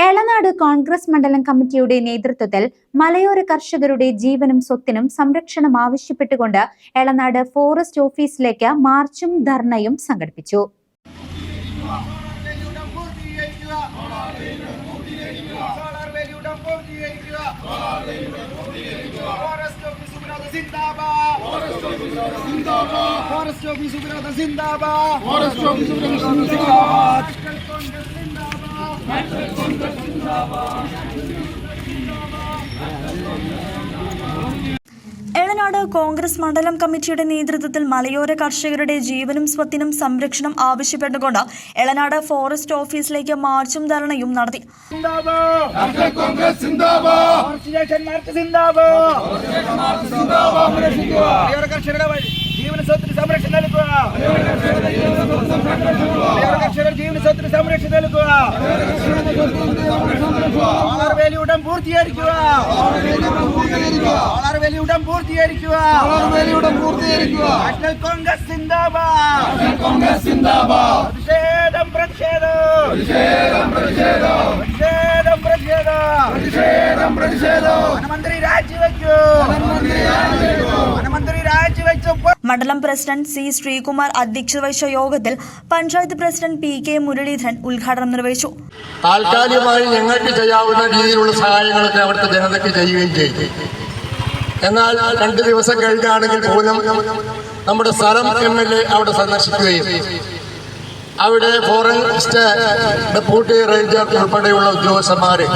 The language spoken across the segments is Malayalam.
Elanad Congress മണ്ഡലം കമ്മിറ്റിയുടെ നേതൃത്വത്തിൽ മലയോര കർഷകരുടെ ജീവനും സ്വത്തിനും സംരക്ഷണം ആവശ്യപ്പെട്ടുകൊണ്ട് എളനാട് ഫോറസ്റ്റ് ഓഫീസിലേക്ക് മാർച്ചും ധർണയും സംഘടിപ്പിച്ചു. ഫോറസ്റ്റ് ഓഫീസ് ഉപരാധ സിന്ദാബാ ഫോറസ്റ്റ് ഓഫീസ് ഉപരോധ സിന്ദാബാദ് ഫോറസ്റ്റ് ഓഫീസ് ഉപരോധ സിന്ദാബാദ് ഫോറസ്റ്റ് ഓഫീസ് ഉപരോധ സിന്ദാബാദ് എളനാട് കോൺഗ്രസ് മണ്ഡലം കമ്മിറ്റിയുടെ നേതൃത്വത്തിൽ മലയോര കർഷകരുടെ ജീവനും സ്വത്തിനും സംരക്ഷണം ആവശ്യപ്പെട്ടുകൊണ്ട് എളനാട് ഫോറസ്റ്റ് ഓഫീസിലേക്ക് മാർച്ചും ധർണയും നടത്തി. കർഷകരുടെ സ്വത്തിന് സംരക്ഷണം നൽകുക. കർഷകരുടെ ജീവന സ്വത്തിന് സംരക്ഷണം നൽകുക. സോളാർ വേലി ഉടൻ പൂർത്തീകരിക്കുക. സോളാർ വേലി ഉടൻ പൂർത്തീകരിക്കുക. നാഷണൽ കോൺഗ്രസ് സിന്ദാബാദ് കോൺഗ്രസ് സിന്ദാബാദ് പ്രതിഷേധം പ്രതിഷേധം. പ്രതിഷേധം പ്രതിഷേധം. പ്രതിഷേധം വനമന്ത്രി രാജിവെക്കൂ മന്ത്രി രാജിവെച്ചു. മണ്ഡലം പ്രസിഡന്റ് സി ശ്രീകുമാർ അധ്യക്ഷത വഹിച്ച യോഗത്തിൽ panchayat president P K Muraleedharan ഉദ്ഘാടനം നിർവഹിച്ചു. താൽക്കാലികമായി ഞങ്ങൾക്ക് ചെയ്യാവുന്ന രീതിയിലുള്ള സഹായങ്ങളൊക്കെ അവിടുത്തെ ജനതയ്ക്ക് ചെയ്യുകയും ചെയ്തു. എന്നാൽ രണ്ട് ദിവസം കഴിഞ്ഞാണെങ്കിൽ പോലും നമ്മുടെ സ്ഥലം എം എൽ എ അവിടെ സന്ദർശിക്കുകയും അവിടെ ഫോറസ്റ്റ് ഡെപ്യൂട്ടി റേഞ്ചർ ഉൾപ്പെടെയുള്ള ഉദ്യോഗസ്ഥന്മാരെ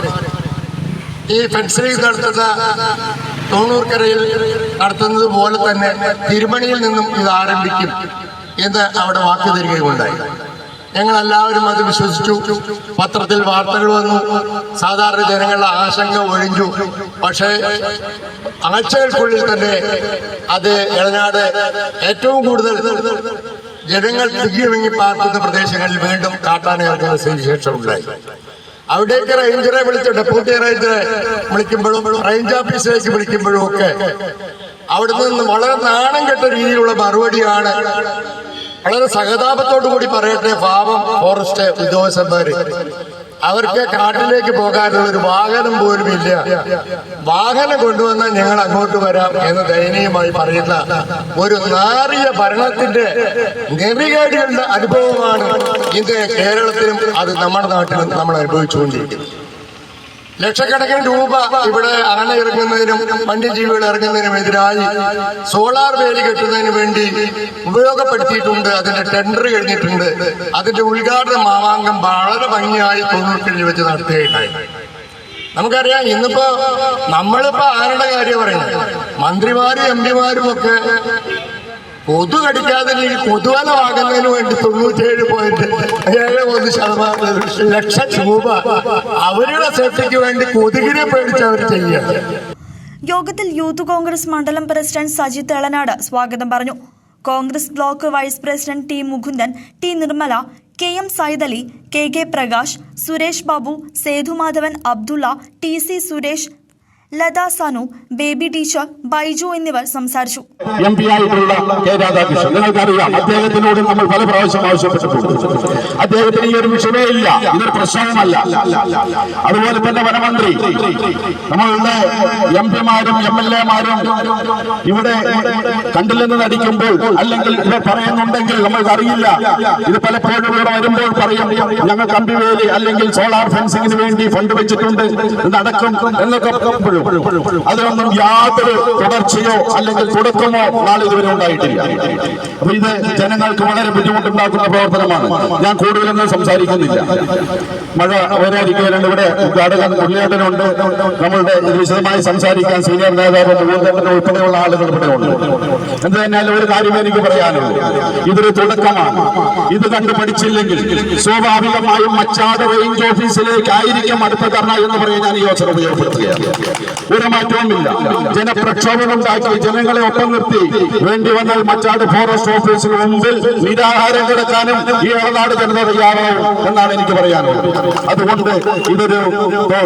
ഈ ഫെൻസിംഗ് നടത്തുന്ന തൊണ്ണൂർക്കരയിൽ നടത്തുന്നത് പോലെ തന്നെ തിരുമണിയിൽ നിന്നും ഇത് ആരംഭിക്കും എന്ന് അവിടെ വാക്ക് തരികയുണ്ടായി ഞങ്ങൾ എല്ലാവരും അത് വിശ്വസിച്ചു. പത്രത്തിൽ വാർത്തകൾ വന്നു. സാധാരണ ജനങ്ങളുടെ ആശങ്ക ഒഴിഞ്ഞു. പക്ഷേ ആഴ്ചകൾക്കുള്ളിൽ തന്നെ അത് ഇളനാട് ഏറ്റവും കൂടുതൽ ജനങ്ങൾ തിങ്ങിവിങ്ങി പാർക്കുന്ന പ്രദേശങ്ങളിൽ വീണ്ടും സ്ഥിതിവിശേഷം ഉണ്ടായി. അവിടേക്ക് റേഞ്ചറെ വിളിച്ചിട്ട് ഡെപ്യൂട്ടി റേഞ്ചറെ വിളിക്കുമ്പോഴും റേഞ്ച് ഓഫീസിലേക്ക് വിളിക്കുമ്പോഴും ഒക്കെ അവിടെ നിന്ന് വളരെ നാണം കെട്ട രീതിയിലുള്ള മറുപടിയാണ് വളരെ സഹതാപത്തോടു കൂടി പറയട്ടെ പാവം ഫോറസ്റ്റ് ഉദ്യോഗസ്ഥന്മാര്. അവർക്ക് കാട്ടിലേക്ക് പോകാനുള്ള ഒരു വാഹനം പോലും ഇല്ല. വാഹനം കൊണ്ടുവന്നാൽ ഞങ്ങൾ അങ്ങോട്ട് വരാം എന്ന് ദയനീയമായി പറയുന്ന ഒരു നാറിയ ഭരണത്തിന്റെ നെറികേടുകളുടെ അനുഭവമാണ് ഇന്ന് കേരളത്തിലും അത് നമ്മുടെ നാട്ടിലും നമ്മൾ അനുഭവിച്ചുകൊണ്ടിരിക്കുന്നത്. ലക്ഷക്കണക്കിന് രൂപ ഇവിടെ ആന ഇറങ്ങുന്നതിനും വന്യജീവികൾ ഇറങ്ങുന്നതിനും എതിരായി സോളാർ വേലി കെട്ടുന്നതിന് വേണ്ടി ഉപയോഗപ്പെടുത്തിയിട്ടുണ്ട് അതിന്റെ ടെൻഡർ കഴിഞ്ഞിട്ടുണ്ട് അതിന്റെ ഉദ്ഘാടന മാമാങ്കം വളരെ ഭംഗിയായി തൊണ്ണൂറ്റി വെച്ച് നടത്തുകയുണ്ടായി. നമുക്കറിയാം ഇന്നിപ്പോ നമ്മളിപ്പോ ആരുടെ കാര്യം പറയുന്നത്? മന്ത്രിമാരും എം പിമാരും ഒക്കെ കൊതു കടിക്കാതെ ഈ പൊതുവല വാങ്ങുന്നതിന് വേണ്ടി തൊണ്ണൂറ്റേഴ് പോയിന്റ് ഏഴ് ഒന്ന് ശതമാനം ലക്ഷം രൂപ അവരുടെ സേഫ്റ്റിക്ക് വേണ്ടി കൊതുകിനെ പേടിച്ച് അവർ ചെയ്യുക. യോഗത്തിൽ യൂത്ത് കോൺഗ്രസ് മണ്ഡലം പ്രസിഡന്റ് സജിത് എളനാട് സ്വാഗതം പറഞ്ഞു. Congress block vice president T Mukundan T Nirmala K M Saidali K K Prakash Suresh Babu Sethumadhavan Abdulla T C Suresh Latha Sanu Baby teacher Baiju എന്നിവർ സംസാരിച്ചു. എം പി ആയിട്ടുള്ള കെ രാധാകൃഷ്ണൻ. നിങ്ങൾക്കറിയാം അദ്ദേഹത്തിനോട് നമ്മൾ പല പ്രാവശ്യം ആവശ്യപ്പെട്ടിട്ടുണ്ട്. അദ്ദേഹത്തിന് ഈ ഒരു വിഷയമേ ഇല്ല. ഇതൊരു പ്രശ്നവുമല്ല. അതുപോലെ തന്നെ വനമന്ത്രി നമ്മളുടെ എം പിമാരും എം എൽ എമാരും ഇവിടെ കണ്ടില്ലെന്ന് നടിക്കുമ്പോൾ അല്ലെങ്കിൽ ഇവർ പറയുന്നുണ്ടെങ്കിൽ നമ്മൾക്കറിയില്ല. ഇത് പലപ്പോഴും ഇവിടെ വരുമ്പോൾ പറയും ഞങ്ങൾ കമ്പിവേലി അല്ലെങ്കിൽ സോളാർ ഫെൻസിങ്ങിന് വേണ്ടി ഫണ്ട് വെച്ചിട്ടുണ്ട്. നടക്കും എന്നൊക്കെ അതിനൊന്നും യാതൊരു തുടർച്ചയോ അല്ലെങ്കിൽ തുടക്കമോ നാളെ ഇതുവരെ ഉണ്ടായിട്ടില്ല. അപ്പൊ ഇത് ജനങ്ങൾക്ക് വളരെ ബുദ്ധിമുട്ടുണ്ടാക്കുന്ന പ്രവർത്തനമാണ്. ഞാൻ കൂടുതലൊന്നും സംസാരിക്കുന്നില്ല. മഴ വരാതിരിക്കാനുണ്ട് ഇവിടെ ഉദ്ഘാടകൻ ഉണ്ണിയേട്ടനുണ്ട്. നമ്മളുടെ വിശദമായി സംസാരിക്കാൻ സീനിയർ നേതാവ് മുഴുവൻ ഉൾപ്പെടെയുള്ള ആളുകൾ ഇവിടെ ഉണ്ട്. എന്ത് തന്നെയല്ല ഒരു കാര്യം എനിക്ക് പറയാനുള്ളൂ. ഇതൊരു തുടക്കമാണ്. ഇത് കണ്ട് പഠിച്ചില്ലെങ്കിൽ സ്വാഭാവികമായും മച്ചാട് റേഞ്ച് ഓഫീസിലേക്ക് ആയിരിക്കും അടുത്ത ധർണ എന്ന് പറയാൻ ഞാൻ ഈ അവസരം ഉപയോഗപ്പെടുത്തുകയാണ്. ഒരു മാറ്റവുമില്ല. ജനപ്രക്ഷോഭം ഉണ്ടാക്കി ജനങ്ങളെ ഒപ്പം നിർത്തി വേണ്ടി വന്നാൽ മച്ചാട് ഫോറസ്റ്റ് ഓഫീസിന് മുമ്പിൽ നിരാഹാരം കിടക്കാനും ഈ ഇടനാട് ജനത തയ്യാറാവും എന്നാണ് എനിക്ക് പറയാനുള്ളത്. അതുകൊണ്ട് ഇതൊരു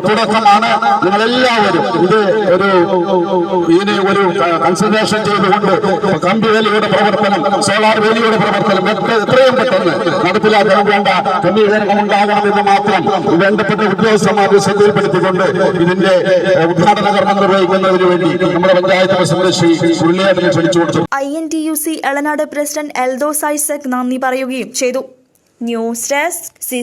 തുടക്കമാണ്. നിങ്ങളെല്ലാവരും ഇത് ഒരു ഇതിനെ ഒരു കൺസിഡറേഷൻ ചെയ്തുകൊണ്ട് കമ്പി വേലിയുടെ പ്രവർത്തനം സോളാർ വേലിയുടെ പ്രവർത്തനം എത്രയും പെട്ടെന്ന് നടപ്പിലാക്കാൻ വേണ്ട ക്രമീകരണം ഉണ്ടാകണമെന്ന് മാത്രം വേണ്ടപ്പെട്ട ഉദ്യോഗസ്ഥന്മാരെ ശ്രദ്ധയിൽപ്പെടുത്തിക്കൊണ്ട് ഇതിന്റെ ഉദ്ഘാടന കർമ്മം നിർവഹിക്കുന്നതിന് വേണ്ടി നമ്മുടെ പഞ്ചായത്ത് പ്രസിഡന്റ് ശ്രീ ഉള്ളിയാട്ടിനെ ക്ഷണിച്ചു കൊടുത്തു. I N T U C Elanad president Eldhose Isaac നന്ദി പറയുകയും ചെയ്തു. News desk C